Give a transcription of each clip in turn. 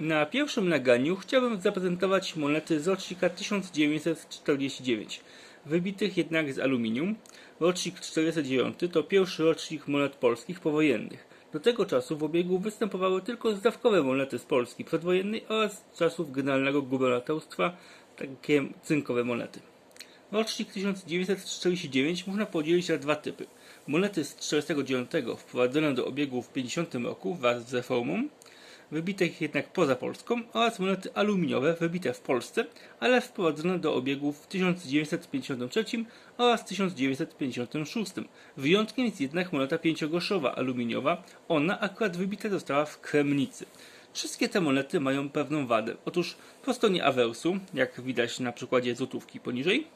Na pierwszym naganiu chciałbym zaprezentować monety z rocznika 1949, wybitych jednak z aluminium. Rocznik 49 to pierwszy rocznik monet polskich powojennych. Do tego czasu w obiegu występowały tylko zdawkowe monety z Polski przedwojennej oraz z czasów generalnego gubernatorstwa, takie cynkowe monety. Rocznik 1949 można podzielić na dwa typy. Monety z 1949 wprowadzone do obiegu w 50 roku wraz z reformą, wybite jednak poza Polską oraz monety aluminiowe wybite w Polsce, ale wprowadzone do obiegu w 1953 oraz 1956. Wyjątkiem jest jednak moneta pięciogroszowa aluminiowa, ona akurat wybita została w Kremnicy. Wszystkie te monety mają pewną wadę. Otóż po stronie awersu, jak widać na przykładzie złotówki poniżej,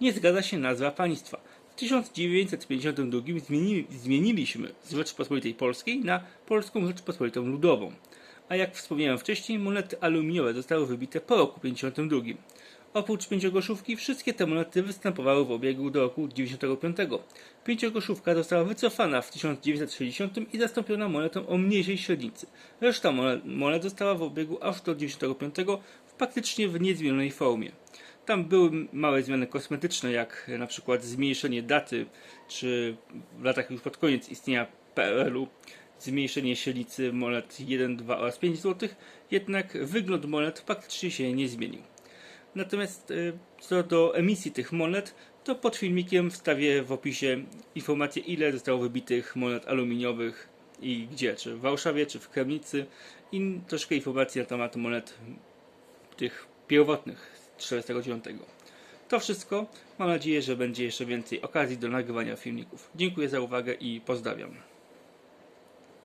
nie zgadza się nazwa państwa. W 1952 zmieni, zmieniliśmy z Rzeczypospolitej Polskiej na Polską Rzeczypospolitą Ludową. A jak wspomniałem wcześniej, monety aluminiowe zostały wybite po roku 1952. Oprócz pięciogroszówki, wszystkie te monety występowały w obiegu do roku 1995. Pięciogroszówka została wycofana w 1960 i zastąpiona monetą o mniejszej średnicy. Reszta monet, została w obiegu aż do 1995 w praktycznie w niezmienionej formie. Tam były małe zmiany kosmetyczne, jak na przykład zmniejszenie daty, czy w latach już pod koniec istnienia PRL-u zmniejszenie średnicy monet 1, 2 oraz 5 zł, jednak wygląd monet praktycznie się nie zmienił. Natomiast y, co do emisji tych monet, to pod filmikiem wstawię w opisie informację, ile zostało wybitych monet aluminiowych i gdzie, czy w Warszawie, czy w Kremnicy i troszkę informacji na temat monet tych pierwotnych 49. To wszystko. Mam nadzieję, że będzie jeszcze więcej okazji do nagrywania filmików. Dziękuję za uwagę i pozdrawiam.